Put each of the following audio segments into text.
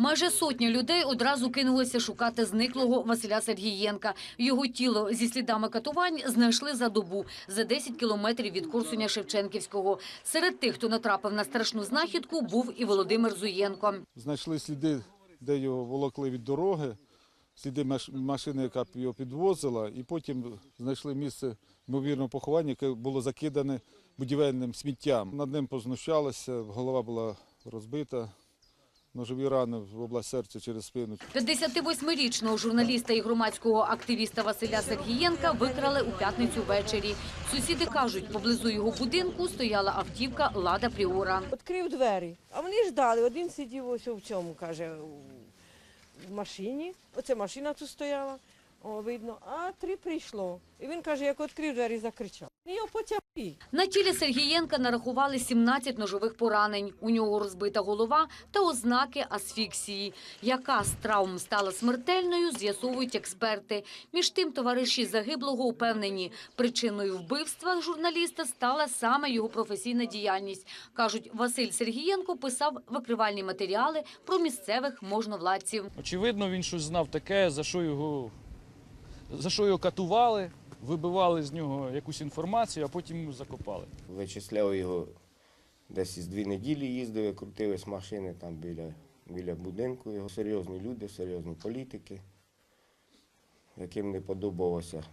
Майже сотня людей одразу кинулися шукати зниклого Василя Сергієнка. Його тіло зі слідами катувань знайшли за добу за 10 кілометрів від Корсуня Шевченківського. Серед тих, хто натрапив на страшну знахідку, був і Володимир Зуєнко. Знайшли сліди, де його волокли від дороги, сліди маш- машини, яка його підвозила, і потім знайшли місце ймовірного поховання, яке було закидане будівельним сміттям. Над ним познущалися, голова була розбита, ножові рани в область серця через спину. 58-річного журналіста і громадського активіста Василя Сергієнка викрали у п'ятницю ввечері. Сусіди кажуть, поблизу його будинку стояла автівка «Лада Пріора». Відкрив двері, а вони ждали. Один сидів ось в цьому, каже, в машині. Оце машина тут стояла, о, видно, а три прийшло. І він каже, як відкрив двері, закричав. І його потягли. На тілі Сергієнка нарахували 17 ножових поранень. У нього розбита голова та ознаки асфіксії. Яка з травм стала смертельною, з'ясовують експерти. Між тим, товариші загиблого упевнені, причиною вбивства журналіста стала саме його професійна діяльність. Кажуть, Василь Сергієнко писав викривальні матеріали про місцевих можновладців. Очевидно, він щось знав таке, за що його, за що його катували, вибивали з нього якусь інформацію, а потім його закопали. Вичисляв його десь із дві неділі їздили, крутились машини там біля, біля будинку. Його серйозні люди, серйозні політики, яким не подобалося,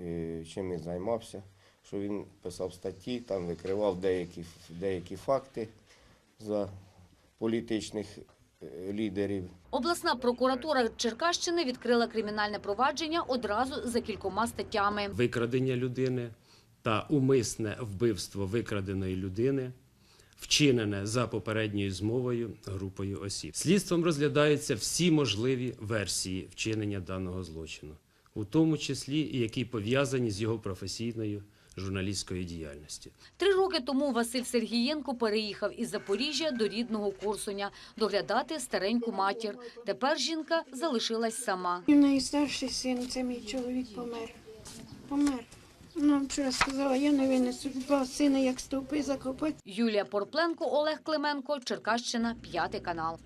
е, чим він займався, що він писав статті, там викривав деякі, деякі факти за політичних лідерів. Обласна прокуратура Черкащини відкрила кримінальне провадження одразу за кількома статтями. викрадення людини та умисне вбивство викраденої людини, вчинене за попередньою змовою групою осіб. Слідством розглядаються всі можливі версії вчинення даного злочину, у тому числі і які пов'язані з його професійною журналістською діяльністю. Три роки тому Василь Сергієнко переїхав із Запоріжжя до рідного Корсуня доглядати стареньку матір. Тепер жінка залишилась сама. І в неї старший син, це мій чоловік помер. Помер. Ну, вчора сказала, я не винесу два сина, як стовпи закопати. Юлія Порпленко, Олег Клименко, Черкащина, п'ятий канал.